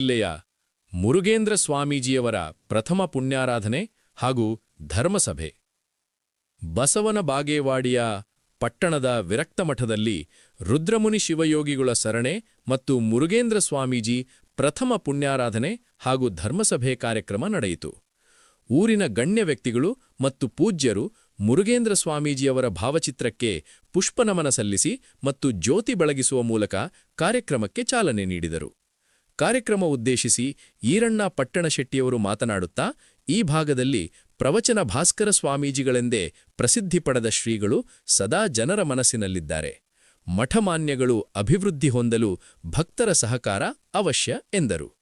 ಜಿಲ್ಲೆಯ ಮುರುಗೇಂದ್ರ ಸ್ವಾಮೀಜಿಯವರ ಪ್ರಥಮ ಪುಣ್ಯಾರಾಧನೆ ಹಾಗೂ ಧರ್ಮಸಭೆ. ಬಸವನ ಬಾಗೇವಾಡಿಯ ಪಟ್ಟಣದ ವಿರಕ್ತಮಠದಲ್ಲಿ ರುದ್ರಮುನಿ ಶಿವಯೋಗಿಗಳ ಸರಣೆ ಮತ್ತು ಮುರುಗೇಂದ್ರ ಸ್ವಾಮೀಜಿ ಪ್ರಥಮ ಪುಣ್ಯಾರಾಧನೆ ಹಾಗೂ ಧರ್ಮಸಭೆ ಕಾರ್ಯಕ್ರಮ ನಡೆಯಿತು. ಊರಿನ ಗಣ್ಯ ವ್ಯಕ್ತಿಗಳು ಮತ್ತು ಪೂಜ್ಯರು ಮುರುಗೇಂದ್ರ ಸ್ವಾಮೀಜಿಯವರ ಭಾವಚಿತ್ರಕ್ಕೆ ಪುಷ್ಪನಮನ ಸಲ್ಲಿಸಿ ಮತ್ತು ಜ್ಯೋತಿ ಬೆಳಗಿಸುವ ಮೂಲಕ ಕಾರ್ಯಕ್ರಮಕ್ಕೆ ಚಾಲನೆ ನೀಡಿದರು. ಕಾರ್ಯಕ್ರಮ ಉದ್ದೇಶಿಸಿ ಈರಣ್ಣ ಪಟ್ಟಣಶೆಟ್ಟಿಯವರು ಮಾತನಾಡುತ್ತಾ, ಈ ಭಾಗದಲ್ಲಿ ಪ್ರವಚನ ಭಾಸ್ಕರ ಸ್ವಾಮೀಜಿಗಳೆಂದೇ ಪ್ರಸಿದ್ಧಿ ಪಡೆದ ಶ್ರೀಗಳು ಸದಾ ಜನರ ಮನಸ್ಸಿನಲ್ಲಿದ್ದಾರೆ. ಮಠಮಾನ್ಯಗಳು ಅಭಿವೃದ್ಧಿ ಹೊಂದಲು ಭಕ್ತರ ಸಹಕಾರ ಅವಶ್ಯ ಎಂದರು.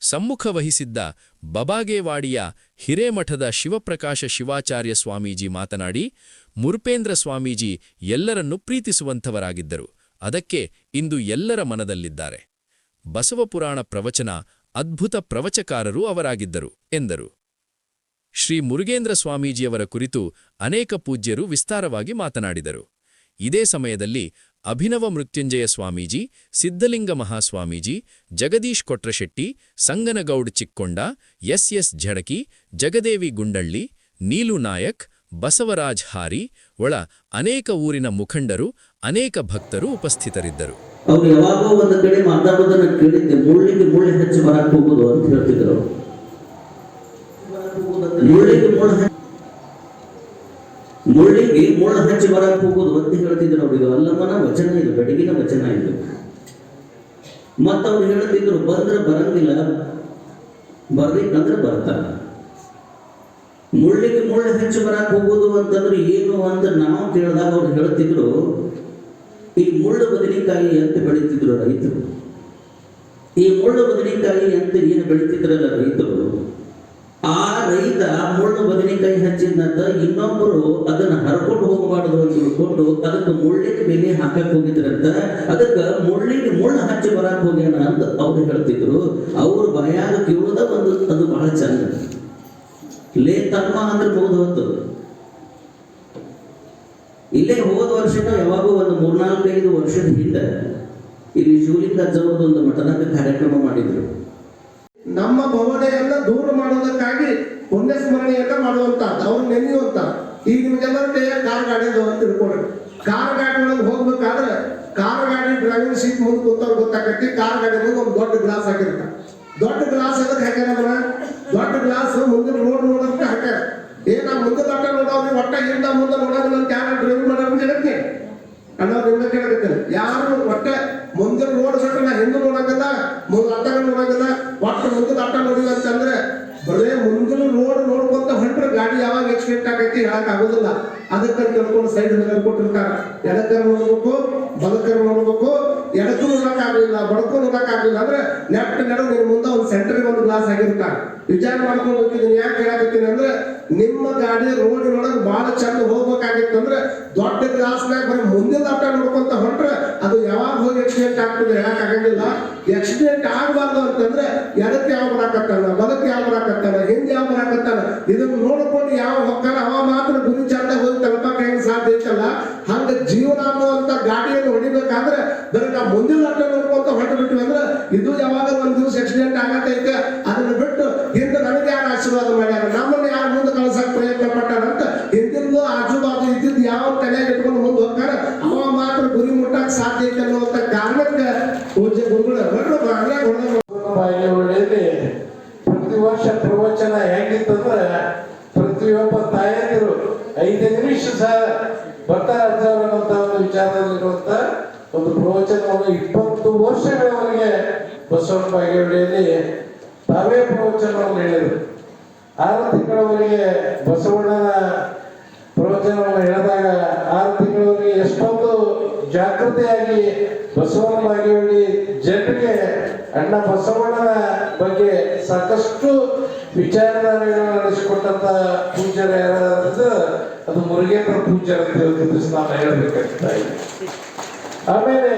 ಸಮ್ಮುಖ ವಹಿಸಿದ್ದ ಬಬಾಗೇವಾಡಿಯ ಹಿರೇಮಠದ ಶಿವಪ್ರಕಾಶ ಶಿವಾಚಾರ್ಯ ಸ್ವಾಮೀಜಿ ಮಾತನಾಡಿ, ಮುರುಪೇಂದ್ರ ಸ್ವಾಮೀಜಿ ಎಲ್ಲರನ್ನು ಪ್ರೀತಿಸುವಂಥವರಾಗಿದ್ದರು. ಅದಕ್ಕೆ ಇಂದು ಎಲ್ಲರ ಮನದಲ್ಲಿದ್ದಾರೆ. ಬಸವಪುರಾಣ ಪ್ರವಚನ ಅದ್ಭುತ ಪ್ರವಚಕಾರರೂ ಅವರಾಗಿದ್ದರು, ಎಂದರು. ಶ್ರೀ ಮುರುಗೇಂದ್ರ ಸ್ವಾಮೀಜಿಯವರ ಕುರಿತು ಅನೇಕ ಪೂಜ್ಯರು ವಿಸ್ತಾರವಾಗಿ ಮಾತನಾಡಿದರು. ಇದೇ ಸಮಯದಲ್ಲಿ ಅಭಿನವ ಮೃತ್ಯುಂಜಯ ಸ್ವಾಮೀಜಿ, ಸಿದ್ಧಲಿಂಗ ಮಹಾಸ್ವಾಮೀಜಿ, ಜಗದೀಶ್ ಕೊಟ್ರಶೆಟ್ಟಿ, ಸಂಗನಗೌಡ್ ಚಿಕ್ಕೊಂಡ, ಎಸ್ ಎಸ್ ಝಡಕಿ, ಜಗದೇವಿ ಗುಂಡಳ್ಳಿ, ನೀಲು ನಾಯಕ್, ಬಸವರಾಜ್ ಹಾರಿ ಒಳ ಅನೇಕ ಊರಿನ ಮುಖಂಡರು, ಅನೇಕ ಭಕ್ತರು ಉಪಸ್ಥಿತರಿದ್ದರು. ಮಾತಾಡೋದನ್ನ ಕೇಳಿದ್ದೆ ಮುಳ್ಳಿಗೆ ಮುಳ್ಳಿ ಹೆಚ್ಚು ಬರಕ್ಕೆ ಹೋಗುದು ಅಂತ ಹೇಳ್ತಿದ್ರು. ಮುಳ್ಳಿಗೆ ಮುಳ್ಳು ಮುಳ್ಳಿಗೆ ಮುಳ್ಳು ಹಚ್ಚಿ ಬರಕ್ ಹೋಗುದು ಅಂತ ಹೇಳ್ತಿದ್ರು ಅವ್ರಿಗೆ ಅಲ್ಲಮ್ಮನ ವಚನ, ಇದು ಬೆಡಗಿನ ವಚನ ಇದು. ಮತ್ತವ್ರು ಹೇಳ್ತಿದ್ರು, ಬಂದ್ರೆ ಬರಂಗಿಲ್ಲ. ಬರ್ಬೇಕಂದ್ರೆ ಬರ್ತಾರ. ಮುಳ್ಳಿಗೆ ಮುಳ್ಳು ಹೆಚ್ಚು ಬರಕ್ ಹೋಗುದು ಅಂತಂದ್ರೆ ಏನು ಅಂತ ನಾವು ಕೇಳಿದಾಗ ಅವ್ರು ಹೇಳ್ತಿದ್ರು, ಈ ಮುಳ್ಳು ಬದನೆಕಾಯಿ ಅಂತ ಬೆಳೀತಿದ್ರು ರೈತರು. ಈ ಮುಳ್ಳು ಬದನೆಕಾಯಿ ಅಂತ ಏನು ಬೆಳೀತಿದ್ರಲ್ಲ ರೈತರು, ಆ ರೈತ ಮುಳ್ಳು ಬದನೆಕಾಯಿ ಹಚ್ಚಿದಂತ ಇನ್ನೊಬ್ಬರು ಅದನ್ನ ಹರ್ಕೊಂಡು ಹೋಗಬಾರ್ದು ಅಂತ ತಿಳ್ಕೊಂಡು ಅದಕ್ಕೆ ಮುಳ್ಳಿಗೆ ಬೆಲೆ ಹಾಕಕ್ ಹೋಗಿದ್ರಂತ ಅದಕ್ಕೆ ಮುಳ್ಳಿಗೆ ಮುಳ್ಳು ಹಚ್ಚಿ ಬರಕ್ ಹೋಗ್ಯಾನ ಅಂತ ಅವ್ರು ಹೇಳ್ತಿದ್ರು. ಅವ್ರ ಭಯಾಗ ಕೇಳೋದ ಒಂದು, ಅದು ಬಹಳ ಚಂದ. ಲೇ ತಮ್ಮ ಅಂದ್ರೆ ಹೋದ ಹೊತ್ತು ಇಲ್ಲೇ ಹೋದ ವರ್ಷನ ಯಾವಾಗೂ ಒಂದು ಮೂರ್ನಾಲ್ಕೈದು ವರ್ಷದ ಹಿಂದೆ ಇಲ್ಲಿ ಶಿವಲಿಂಗ ಅಜ್ಜವ್ರದ್ದು ಒಂದು ಮಠದಾಗ ಕಾರ್ಯಕ್ರಮ ಮಾಡಿದ್ರು. ನಮ್ಮ ಭವನೆಯನ್ನ ದೂರ ಮಾಡೋದಕ್ಕಾಗಿ ಪುಣ್ಯ ಸ್ಮರಣೆಯನ್ನ ಮಾಡುವಂತ, ಅವ್ರು ನೆನೆಯುವಂತ. ಈಗ ನಿಮಗೆಲ್ಲ ಕಾರ್ ಗಾಡಿ ಅಂತ ತಿಳ್ಕೊಡ್ರಿ ಕಾರ್ ಗಾಡಿ ಒಳಗೆ ಹೋಗ್ಬೇಕಾದ್ರೆ ಕಾರ್ ಗಾಡಿ ಡ್ರೈವಿಂಗ್ ಸೀಟ್ ಮುಂದೆ ಕೂತವ್ರು ಗೊತ್ತಾಗತ್ತಿ, ಕಾರ್ ಗಾಡಿ ಮುಂದೆ ಒಂದು ದೊಡ್ಡ ಗ್ಲಾಸ್ ಹಾಕಿರ್ತ ದೊಡ್ಡ ಗ್ಲಾಸ್ ಅದಕ್ಕೆ ಹಾಕ್ಯಾರ ಅದನ್ನ ದೊಡ್ಡ ಗ್ಲಾಸ್ ಮುಂದೆ ರೋಡ್ ನೋಡೋದಕ್ಕೆ ಹಾಕ್ಯಾರ. ಏ ನಾ ಮುಂದೆ ದೊಡ್ಡ ನೋಡೋದ್ರಿ ಒಟ್ಟ ಹಿಂದ ಮುಂದೆ ನೋಡೋದಿಲ್ಲ ಅಂತ ಯಾರು ಡ್ರೈವಿಂಗ್ ಮಾಡೋರು ಜಗತ್ತಿ ಅನ್ನೋದು ನಿಮ್ಗೆ ಕೇಳಕತ್ತೇನೆ ಯಾರು ಒಟ್ಟ ಮುಂದೆ ರೋಡ್ ಸಟ್ಟ ನಾ ಹಿಂದೆ ನೋಡಂಗಿಲ್ಲ ಮುಂದೆ ಅಟ್ಟ ನೋಡಂಗಿಲ್ಲ ಒಟ್ಟು ಮುಂದೆ ಅಟ್ಟ ನೋಡಿಲ್ಲ ಅಂತಂದ್ರೆ ಬರೇ ಮುಂದಿನ ರೋಡ್ ನೋಡ್ಕೊಂತ ಹೊಂಟ್ರೆ ಯಾವಾಗ ಎಕ್ಸಿಡೆಂಟ್ ಆಗೈತಿ ಹೇಳಕ್ ಆಗೋದಿಲ್ಲ ಅದಕ್ಕೆ ಕರ್ಕೊಂಡು ಸೈಡ್ ಕೊಟ್ಟಿರ್ತಾರ ಎಡಕರ್ ನೋಡ್ಬೇಕು ಬಲಕರ್ ನೋಡ್ಬೇಕು, ಎಡಕ್ಕೂ ನೋಡಕ್ ಆಗ್ಲಿಲ್ಲ ಬಡಕ್ಕೂ ನೋಡಕ್ ಆಗ್ಲಿಲ್ಲ ಅಂದ್ರೆ ನೆಟ್ ನೆಡ ನಿನ್ ಮುಂದೆ ಒಂದು ಸೆಂಟರ್ ಒಂದು ಗ್ಲಾಸ್ ಆಗಿರ್ತಾರ ವಿಚಾರ ಮಾಡ್ಕೊಂಡು ಹೋಗ್ತಿದ್ದೀನಿ, ಯಾಕೆ ಹೇಳಕತ್ತೀನಿ ಅಂದ್ರೆ ನಿಮ್ಮ ಗಾಡಿ ರೋಡಿನೊಳಗೆ ಬಹಳ ಚಂದ ಹೋಗ್ಬೇಕಾಗಿತ್ತು ಅಂದ್ರೆ ದೊಡ್ಡ ಗ್ಲಾಸ್ನಾಗ ಬರೀ ಮುಂದಿನ ಆಟ ನೋಡ್ಕೊಂತ ಹೊಂಟ್ರೆ ಅದು ಯಾವಾಗ ಹೋಗಿ ಎಕ್ಸಿಡೆಂಟ್ ಆಗ್ತದೆ ಹೇಳಕ್ ಆಗಂಗಿಲ್ಲ. ಎಕ್ಸಿಡೆಂಟ್ ಆಗಬಾರ್ದು ಅಂತಂದ್ರೆ ಎಡಕ್ಕೆ ಯಾವ ಬರಾಕತ್ತಾನ ಬಲಕ್ಕೆ ಯಾವ ಹಿಂದೆ ಇದನ್ನು ನೋಡಿಕೊಂಡು ಯಾವ ಹೊಕ್ಕಾನ ಅವ ಮಾತ್ರ ಗುರಿ ಚಂದ ಹೋಗಿ ತಲುಪಕ್ ಹೆಂಗ್ ಸಾಧ್ಯ ಐತಲ್ಲ? ಹಂಗ ಜೀವನ ಅನ್ನುವಂತ ಗಾಡಿಯನ್ನು ಹೊಡಿಬೇಕಾದ್ರೆ ಬರೀ ನಾವು ಮುಂದಿನ ಅಟ್ಟ ನೋಡ್ಕೊಂತ ಹೊರಟು ಬಿಟ್ವಿ ಅಂದ್ರೆ ಇದು ಯಾವಾಗ ಒಂದ್ ದಿವಸ ಆಕ್ಸಿಡೆಂಟ್ ಆಗತ್ತೈತೆ ಅದನ್ನ ಬಿಟ್ಟು ಹಿಂದೆ ನನಗೆ ಯಾರು ಆಶೀರ್ವಾದ ಮಾಡ್ಯಾರ? ನಮ್ಮನ್ನ ಯಾರು ಮುಂದೆ ಕಳ್ಸಕ್ ಪ್ರಯತ್ನ ಪಟ್ಟಾರ ಅಂತ ಹಿಂದಿನ ಆಜು ಬಾಜು ಇದ್ದಿದ್ದು ಯಾವ ತಲೆಯಾಗ ಇಟ್ಕೊಂಡು ಮುಂದೆ ಹೋಗ್ತಾರ? ಅವ ಮಾತ್ರ ಗುರಿ ಮುಟ್ಟಕ್ ಸಾಧ್ಯ ಐತೆ ಅನ್ನುವಂತ ಕಾರಣಕ್ಕೆ ಪೂಜೆ ಗುರುಗಳು ಹೊರಟು ಬಾಗ್ಲಾಗ ಹೊಡೆದ್ರು ಬಾಗೇವಾಡಿಯಲ್ಲಿ ಪ್ರತಿ ವರ್ಷ ಪ್ರವಚನ ಹೆಂಗಿತ್ತಂದ್ರೆ ಪ್ರತಿಯೊಬ್ಬ ತಾಯಂದಿರು ಐದು ನಿಮಿಷ ಸಹ ಬರ್ತಾ ಅಂತ ಒಂದು ವಿಚಾರದಲ್ಲಿರುವಂತ ಒಂದು ಪ್ರವಚನವನ್ನು ಇಪ್ಪತ್ತು ವರ್ಷಗಳವರೆಗೆ ಬಸವಣ್ಣ ಬಾಗೇವಾಡಿಯಲ್ಲಿ ತಾವೇ ಪ್ರವಚನವನ್ನು ಹೇಳಿದರು. ಆರು ತಿಂಗಳವರೆಗೆ ಬಸವಣ್ಣನ ಪ್ರವಚನವನ್ನು ಹೇಳಿದಾಗ ಆರು ತಿಂಗಳವರೆಗೆ ಎಷ್ಟೊಂದು ಜಾಗೃತಿಯಾಗಿ ಬಸವಣ್ಣ ಬಾಗೇವಾಡಿ ಜನರಿಗೆ, ಅಣ್ಣ ಬಸವಣ್ಣನ ಬಗ್ಗೆ ಸಾಕಷ್ಟು ವಿಚಾರಧಾರೆಗಳನ್ನು ನಡೆಸಿಕೊಟ್ಟಂತ ಪೂಜ್ಯರು ಯಾರಾದ್ರೆ ಅದು ಮುರುಗೇಂದ್ರ ಪೂಜಾ ಅಂತ ಹೇಳಿ ನಾನು ಇದೆ. ಆಮೇಲೆ